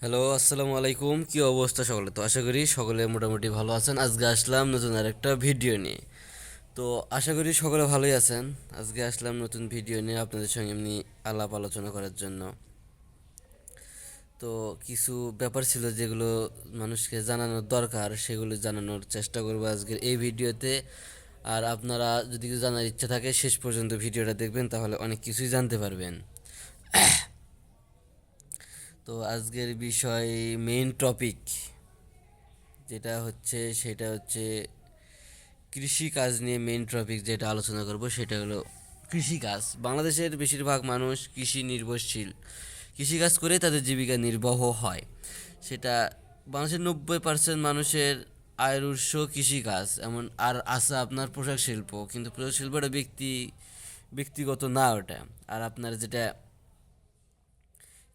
Hello আসসালামু আলাইকুম। কী অবস্থা সকলে? তো আশা করি সকলে মোটামুটি ভালো আছেন। আজকে আসলাম নতুন আরেকটা ভিডিও নিয়ে। তো আশা করি সকলে ভালোই আছেন। আজকে আসলাম নতুন ভিডিও নিয়ে আপনাদের সঙ্গে এমনি আলাপ আলোচনা করার জন্য। তো কিছু ব্যাপার ছিল যেগুলো মানুষকে জানানোর দরকার, সেগুলো জানানোর চেষ্টা করব আজকের এই ভিডিওতে। আর আপনারা যদি কিছু জানার ইচ্ছা থাকে, শেষ পর্যন্ত ভিডিওটা দেখবেন, তাহলে অনেক কিছুই জানতে পারবেন। তো আজকের বিষয় মেইন টপিক যেটা হচ্ছে, সেটা হচ্ছে কৃষি কাজ নিয়ে মেইন টপিক যেটা আলোচনা করব, সেটা হলো কৃষিকাজ বাংলাদেশের বেশিরভাগ মানুষ কৃষি নির্ভরশীল। কৃষিকাজ করে তাদের জীবিকা নির্বাহ হয়। সেটা বাংলাদেশের নব্বই পার্সেন্ট মানুষের আয়ের উৎস কৃষিকাজ এমন আর আছে আপনার পোশাক শিল্প, কিন্তু পোশাক শিল্পটা ব্যক্তি, ব্যক্তিগত না ওটা। আর আপনার যেটা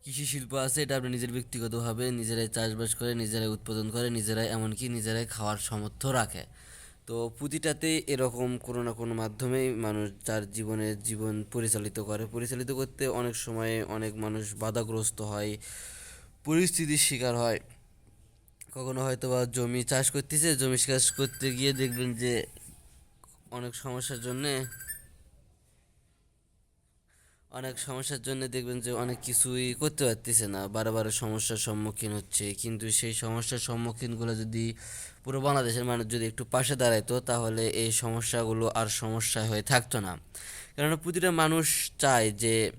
কৃষি শিল্প আছে, এটা আপনি নিজের ব্যক্তিগতভাবে নিজেরাই চাষবাস করে, নিজেরাই উৎপাদন করে, নিজেরাই এমনকি নিজেরাই খাওয়ার সামর্থ্য রাখে। তো প্রতিটাতেই এরকম কোনো না কোনো মাধ্যমেই মানুষ তার জীবনের জীবন পরিচালিত করে। পরিচালিত করতে অনেক সময় অনেক মানুষ বাধাগ্রস্ত হয়, পরিস্থিতির শিকার হয়। কখনো হয়তো বা জমি চাষ করতেছে, জমি চাষ করতে গিয়ে দেখবেন যে অনেক সমস্যার জন্যে অনেক সমস্যার জন্য দেখবেন যে অনেক কিছুই করতে পারতেছে না। বারবার সমস্যার সম্মুখীন হচ্ছে। কিন্তু সেই সমস্যার সম্মুখীনগুলো যদি পুরো বাংলাদেশের মানুষ যদি একটু পাশে দাঁড়াইতো, তাহলে এই সমস্যাগুলো আর সমস্যা হয়ে থাকতো না। কেননা প্রতিটা মানুষ চায় যে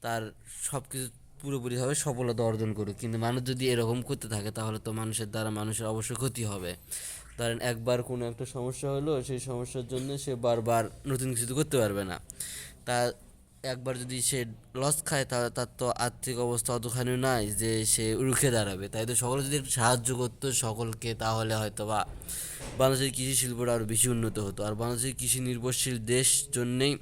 তার সব কিছু পুরোপুরিভাবে সফলতা অর্জন করুক। কিন্তু মানুষ যদি এরকম করতে থাকে, তাহলে তো মানুষের দ্বারা মানুষের অবশ্যই ক্ষতি হবে। ধরেন একবার কোনো একটা সমস্যা হলো, সেই সমস্যার জন্য সে বারবার নতুন কিছু করতে পারবে না। তা একবার যদি সে লস খায় তাহলে তার তো আর্থিক অবস্থা অতখানি নাই যে সে রুখে দাঁড়াবে। তাই তো সকলে যদি সাহায্য করতো সকলকে, তাহলে হয়তো বা বাংলাদেশের কৃষি শিল্পটা আরও বেশি উন্নত হতো। আর বাংলাদেশের কৃষি নির্ভরশীল দেশ জন্যেই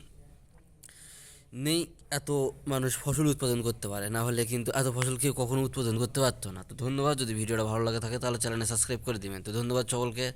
নেই এত মানুষ ফসল উৎপাদন করতে পারে। না হলে কিন্তু এত ফসল কেউ কখনো উৎপাদন করতে পারতো না। তো ধন্যবাদ। যদি ভিডিওটা ভালো লাগে থাকে, তাহলে চ্যানেলে সাবস্ক্রাইব করে দিবেন। তো ধন্যবাদ সকলকে।